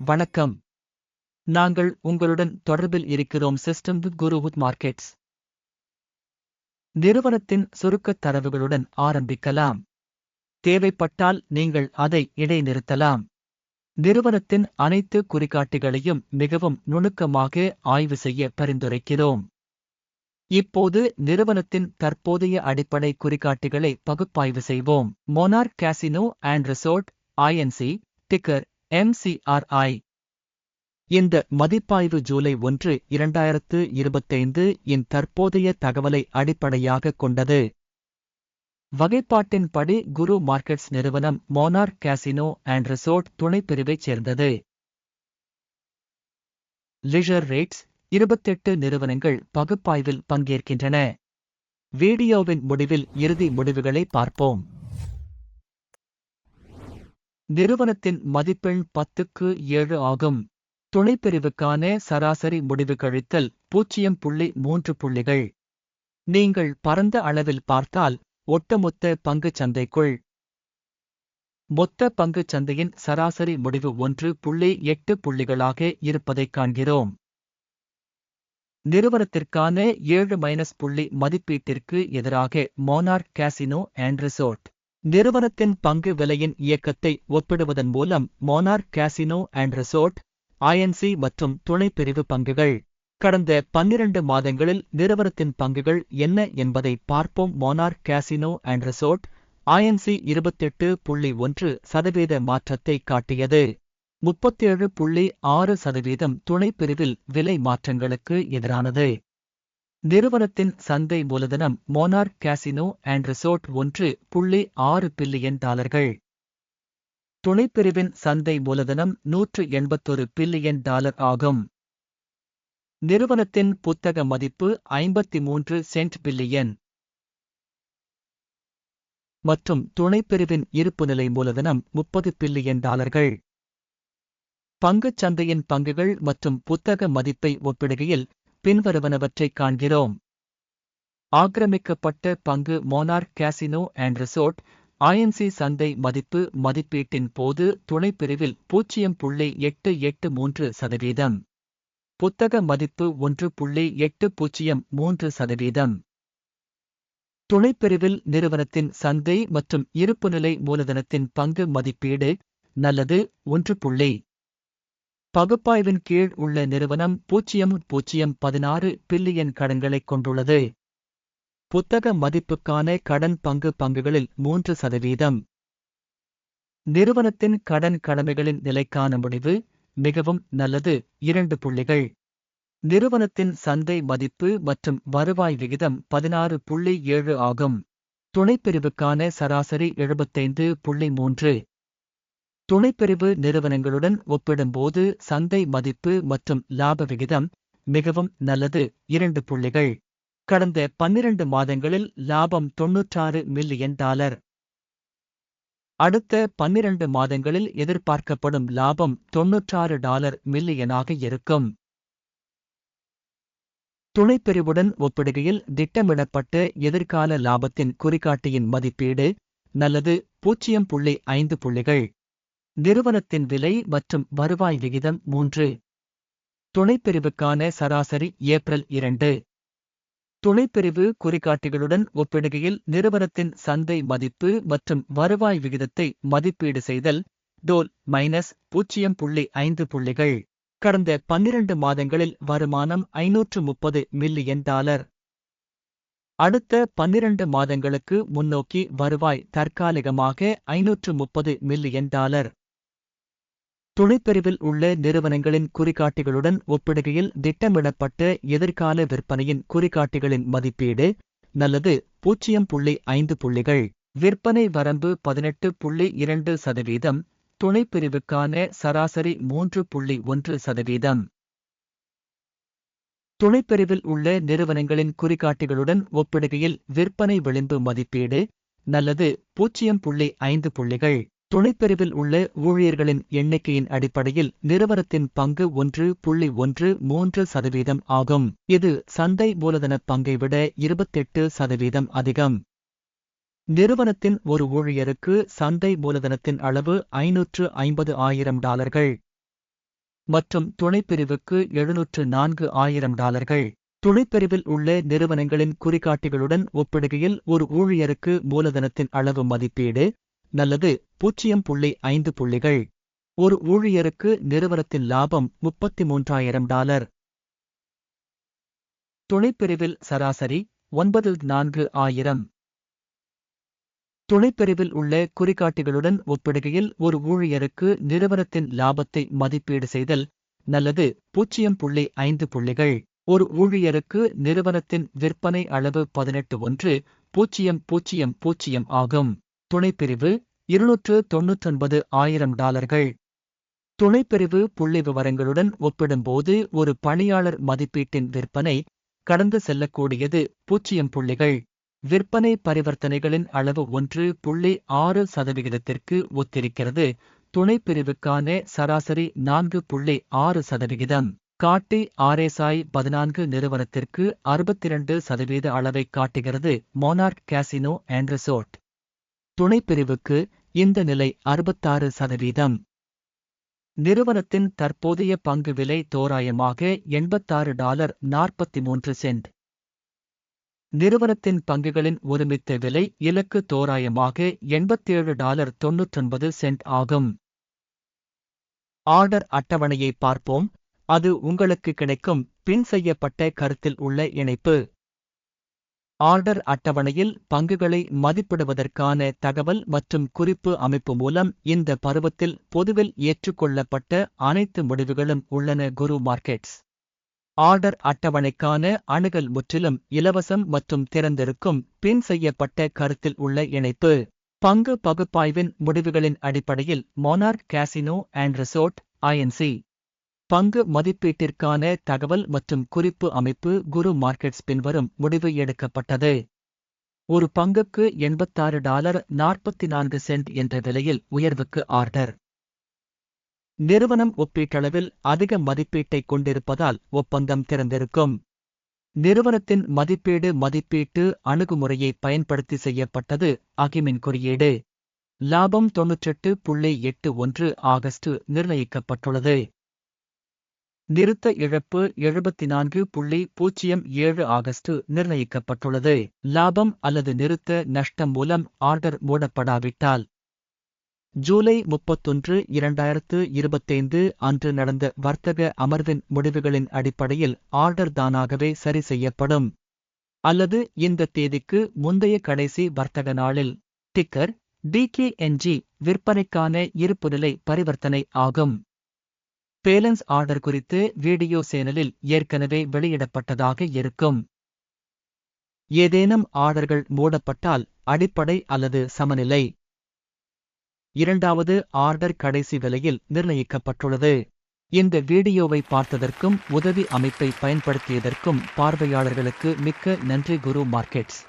வணக்கம். நாங்கள் உங்களுடன் தொடர்பில் இருக்கிறோம் சிஸ்டம் வித் குருவுத் மார்க்கெட்ஸ் நிறுவனத்தின் சுருக்கத் தரவுகளுடன் ஆரம்பிக்கலாம். தேவைப்பட்டால் நீங்கள் அதை இடைநிறுத்தலாம். நிறுவனத்தின் அனைத்து குறிகாட்டிகளையும் மிகவும் நுணுக்கமாக ஆய்வு செய்ய பரிந்துரைக்கிறோம். இப்போது நிறுவனத்தின் தற்போதைய அடிப்படை குறிகாட்டிகளை பகுப்பாய்வு செய்வோம். Monarch Casino and Resort INC ticker MCRI இந்த மதிப்பாய்வு ஜூலை ஒன்று இரண்டாயிரத்து இருபத்தைந்து இன் தற்போதைய தகவலை அடிப்படையாகக் கொண்டது. வகைப்பாட்டின்படி குரு மார்க்கெட்ஸ் நிறுவனம் மோனார்க் கேசினோ அண்ட் ரிசோர்ட் துணைப்பிரிவைச் சேர்ந்தது. லிஷர் ரேட்ஸ் இருபத்தெட்டு நிறுவனங்கள் பகுப்பாய்வில் பங்கேற்கின்றன. வீடியோவின் முடிவில் இறுதி முடிவுகளை பார்ப்போம். நிறுவனத்தின் மதிப்பெண் பத்துக்கு ஏழு ஆகும். துணைப்பிரிவுக்கான சராசரி முடிவு கழித்தல் பூஜ்ஜியம் புள்ளி மூன்று புள்ளிகள். நீங்கள் பரந்த அளவில் பார்த்தால் ஒட்டுமொத்த பங்குச் சந்தைக்குள். மொத்த பங்குச் சந்தையின் சராசரி முடிவு ஒன்று புள்ளி எட்டு புள்ளிகளாக இருப்பதைக் காண்கிறோம். நிறுவனத்திற்கான ஏழு மைனஸ் புள்ளி மதிப்பீட்டிற்கு எதிராக மோனார்க் கேசினோ அண்ட் ரிசோர்ட். நிறுவனத்தின் பங்கு விலையின் இயக்கத்தை ஒப்பிடுவதன் மூலம் Monarch Casino and Resort INC மற்றும் துணைப்பிரிவு பங்குகள். கடந்த பன்னிரண்டு மாதங்களில் நிறுவனத்தின் பங்குகள் என்ன என்பதை பார்ப்போம். Monarch Casino and Resort INC இருபத்தெட்டு புள்ளி ஒன்று சதவீத மாற்றத்தை காட்டியது. முப்பத்தேழு புள்ளி ஆறு சதவீதம் துணைப்பிரிவில் விலை மாற்றங்களுக்கு எதிரானது. நிறுவனத்தின் சந்தை மூலதனம் மோனார்க் கேசினோ அண்ட் ரிசோர்ட் ஒன்று புள்ளி ஆறு பில்லியன் டாலர்கள். துணைப்பிரிவின் சந்தை மூலதனம் நூற்று எண்பத்தொரு பில்லியன் டாலர் ஆகும். நிறுவனத்தின் புத்தக மதிப்பு ஐம்பத்தி மூன்று சென்ட் பில்லியன். மற்றும் துணைப்பிரிவின் இருப்புநிலை மூலதனம் முப்பது பில்லியன் டாலர்கள். பங்குச் சந்தையின் பங்குகள் மற்றும் புத்தக மதிப்பை ஒப்பிடுகையில் பின்வருவனவற்றைக் காண்கிறோம். ஆக்கிரமிக்கப்பட்ட பங்கு Monarch Casino and Resort INC சந்தை மதிப்பு மதிப்பீட்டின் போது துணைப்பிரிவில் பூஜ்ஜியம் புள்ளி எட்டு எட்டு மூன்று சதவீதம். புத்தக மதிப்பு ஒன்று புள்ளி எட்டு பூஜ்ஜியம் மூன்று சதவீதம். துணைப்பிரிவில் நிறுவனத்தின் சந்தை மற்றும் இருப்புநிலை மூலதனத்தின் பங்கு மதிப்பீடு நல்லது ஒன்று புள்ளி பகுப்பாய்வின் கீழ் உள்ள நிறுவனம் பூஜ்ஜியம் பூஜ்ஜியம் பதினாறு பில்லியன் கடன்களைக் கொண்டுள்ளது. புத்தக மதிப்புக்கான கடன் பங்கு பங்குகளில் மூன்று சதவீதம். நிறுவனத்தின் கடன் கடமைகளின் நிலைக்கான முடிவு மிகவும் நல்லது. இரண்டு புள்ளிகள். நிறுவனத்தின் சந்தை மதிப்பு மற்றும் வருவாய் விகிதம் பதினாறு புள்ளி ஏழு ஆகும். துணைப்பிரிவுக்கான சராசரி எழுபத்தைந்து புள்ளி மூன்று. துணைப்பிரிவு நிறுவனங்களுடன் ஒப்பிடும்போது சந்தை மதிப்பு மற்றும் லாப விகிதம் மிகவும் நல்லது. இரண்டு புள்ளிகள். கடந்த பன்னிரண்டு மாதங்களில் லாபம் தொன்னூற்றாறு மில்லியன் டாலர். அடுத்த பன்னிரண்டு மாதங்களில் எதிர்பார்க்கப்படும் லாபம் தொன்னூற்றாறு டாலர் மில்லியனாக இருக்கும். துணைப்பிரிவுடன் ஒப்பிடுகையில் திட்டமிடப்பட்ட எதிர்கால லாபத்தின் குறிகாட்டியின் மதிப்பீடு நல்லது. பூஜ்ஜியம் புள்ளி ஐந்து புள்ளிகள். நிறுவனத்தின் விலை மற்றும் வருவாய் விகிதம் மூன்று. துணைப்பிரிவுக்கான சராசரி ஏப்ரல் இரண்டு. துணைப்பிரிவு குறிகாட்டிகளுடன் ஒப்பிடுகையில் நிறுவனத்தின் சந்தை மதிப்பு மற்றும் வருவாய் விகிதத்தை மதிப்பீடு செய்தல் டோல் மைனஸ் பூஜ்ஜியம் புள்ளி ஐந்து புள்ளிகள். கடந்த பன்னிரண்டு மாதங்களில் வருமானம் ஐநூற்று முப்பது மில்லியன் டாலர். அடுத்த பன்னிரண்டு மாதங்களுக்கு முன்னோக்கி வருவாய் தற்காலிகமாக ஐநூற்று முப்பது மில்லியன் டாலர். துணைப்பிரிவில் உள்ள நிறுவனங்களின் குறிகாட்டிகளுடன் ஒப்பிடுகையில் திட்டமிடப்பட்ட எதிர்கால விற்பனையின் குறிகாட்டிகளின் மதிப்பீடு நல்லது பூஜ்ஜியம் புள்ளி ஐந்து புள்ளிகள். விற்பனை வரம்பு பதினெட்டு புள்ளி இரண்டு சதவீதம். துணைப்பிரிவுக்கான சராசரி மூன்று புள்ளி ஒன்று சதவீதம். துணைப்பிரிவில் உள்ள நிறுவனங்களின் குறிகாட்டிகளுடன் ஒப்பிடுகையில் விற்பனை விளிம்பு மதிப்பீடு நல்லது பூஜ்ஜியம் புள்ளி ஐந்து புள்ளிகள். துணைப்பிரிவில் உள்ள ஊழியர்களின் எண்ணிக்கையின் அடிப்படையில் நிறுவனத்தின் பங்கு ஒன்று புள்ளி ஒன்று மூன்று சதவீதம் ஆகும். இது சந்தை மூலதன பங்கை விட இருபத்தெட்டு சதவீதம் அதிகம். நிறுவனத்தின் ஒரு ஊழியருக்கு சந்தை மூலதனத்தின் அளவு ஐநூற்று ஐம்பது ஆயிரம் டாலர்கள். மற்றும் துணைப்பிரிவுக்கு எழுநூற்று நான்கு ஆயிரம் டாலர்கள். துணைப்பிரிவில் உள்ள நிறுவனங்களின் குறிகாட்டிகளுடன் ஒப்பிடுகையில் ஒரு ஊழியருக்கு மூலதனத்தின் அளவு மதிப்பீடு நல்லது பூஜ்ஜியம் புள்ளி ஐந்து புள்ளிகள். ஒரு ஊழியருக்கு நிறுவனத்தின் லாபம் முப்பத்தி மூன்றாயிரம் டாலர். துணைப்பிரிவில் சராசரி ஒன்பது நான்கு ஆயிரம். துணைப்பிரிவில் உள்ள குறிகாட்டிகளுடன் ஒப்பிடுகையில் ஒரு ஊழியருக்கு நிறுவனத்தின் லாபத்தை மதிப்பீடு செய்தல் நல்லது பூஜ்ஜியம் புள்ளி ஐந்து புள்ளிகள். ஒரு ஊழியருக்கு நிறுவனத்தின் விற்பனை அளவு பதினெட்டு ஒன்று பூஜ்ஜியம் பூஜ்ஜியம் பூஜ்ஜியம் ஆகும். துணைப்பிரிவு இருநூற்று தொன்னூற்றொன்பது ஆயிரம் டாலர்கள். துணைப்பிரிவு புள்ளி விவரங்களுடன் ஒப்பிடும்போது ஒரு பணியாளர் மதிப்பீட்டின் விற்பனை கடந்து செல்லக்கூடியது பூஜ்ஜியம் புள்ளிகள். விற்பனை பரிவர்த்தனைகளின் அளவு ஒன்று புள்ளி ஆறு சதவிகிதத்திற்கு ஒத்திருக்கிறது. துணைப்பிரிவுக்கான சராசரி நான்கு புள்ளி ஆறு சதவிகிதம். காட்டி ஆர்எஸ்ஐ பதினான்கு நிறுவனத்திற்கு அறுபத்திரண்டு சதவீத அளவை காட்டுகிறது மோனார்க் கேசினோ அண்ட் ரிசோர்ட். துணைப்பிரிவுக்கு இந்த நிலை அறுபத்தாறு சதவீதம். நிறுவனத்தின் தற்போதைய பங்கு விலை தோராயமாக எண்பத்தாறு டாலர் நாற்பத்தி மூன்று சென்ட். நிறுவனத்தின் பங்குகளின் ஒருமித்த விலை இலக்கு தோராயமாக எண்பத்தேழு டாலர் தொன்னூற்றொன்பது சென்ட் ஆகும். ஆர்டர் அட்டவணையை பார்ப்போம். அது உங்களுக்கு கிடைக்கும் பின் செய்யப்பட்ட கருத்தில் உள்ள இணைப்பு. ஆர்டர் அட்டவணையில் பங்குகளை மதிப்பிடுவதற்கான தகவல் மற்றும் குறிப்பு அமைப்பு மூலம் இந்த பருவத்தில் பொதுவில் ஏற்றுக்கொள்ளப்பட்ட அனைத்து முடிவுகளும் உள்ளன குரு மார்க்கெட்ஸ். ஆர்டர் அட்டவணைக்கான அணுகல் முற்றிலும் இலவசம் மற்றும் திறந்திருக்கும் பின் செய்யப்பட்ட கருத்தில் உள்ள இணைப்பு. பங்கு பகுப்பாய்வின் முடிவுகளின் அடிப்படையில் Monarch Casino and Resort INC பங்கு மதிப்பீட்டிற்கான தகவல் மற்றும் குறிப்பு அமைப்பு குரு மார்க்கெட்ஸ் பின்வரும் முடிவு எடுக்கப்பட்டது. ஒரு பங்குக்கு எண்பத்தாறு டாலர் நாற்பத்தி நான்கு சென்ட் என்ற விலையில் உயர்வுக்கு ஆர்டர். நிறுவனம் ஒப்பீட்டளவில் அதிக மதிப்பீட்டைக் கொண்டிருப்பதால் ஒப்பந்தம் திறந்திருக்கும். நிறுவனத்தின் மதிப்பீடு மதிப்பீட்டு அணுகுமுறையை பயன்படுத்தி செய்யப்பட்டது அகிமின் குறியீடு. லாபம் தொன்னூற்றெட்டு புள்ளி எட்டு ஒன்று ஆகஸ்ட் நிர்ணயிக்கப்பட்டுள்ளது. நிறுத்த இழப்பு எழுபத்தி நான்கு புள்ளி பூஜ்ஜியம் ஏழு ஆகஸ்ட் நிர்ணயிக்கப்பட்டுள்ளது. லாபம் அல்லது நிறுத்த நஷ்டம் மூலம் ஆர்டர் மூடப்படாவிட்டால் ஜூலை முப்பத்தொன்று இரண்டாயிரத்து இருபத்தைந்து அன்று நடந்த வர்த்தக அமர்வின் முடிவுகளின் அடிப்படையில் ஆர்டர் தானாகவே சரி செய்யப்படும். அல்லது இந்த தேதிக்கு முந்தைய கடைசி வர்த்தக நாளில். டிக்கர் டிகேஎன்ஜி விற்பனைக்கான இருப்புநிலை பரிவர்த்தனை ஆகும். பேலன்ஸ் ஆர்டர் குறித்து வீடியோ சேனலில் ஏற்கனவே வெளியிடப்பட்டதாக இருக்கும். ஏதேனும் ஆர்டர்கள் மூடப்பட்டால் அடிப்படை அல்லது சமநிலை. இரண்டாவது ஆர்டர் கடைசி விலையில் நிர்ணயிக்கப்பட்டுள்ளது. இந்த வீடியோவை பார்த்ததற்கும் உதவி அமைப்பை பயன்படுத்தியதற்கும் பார்வையாளர்களுக்கு மிக்க நன்றி குரு மார்க்கெட்ஸ்.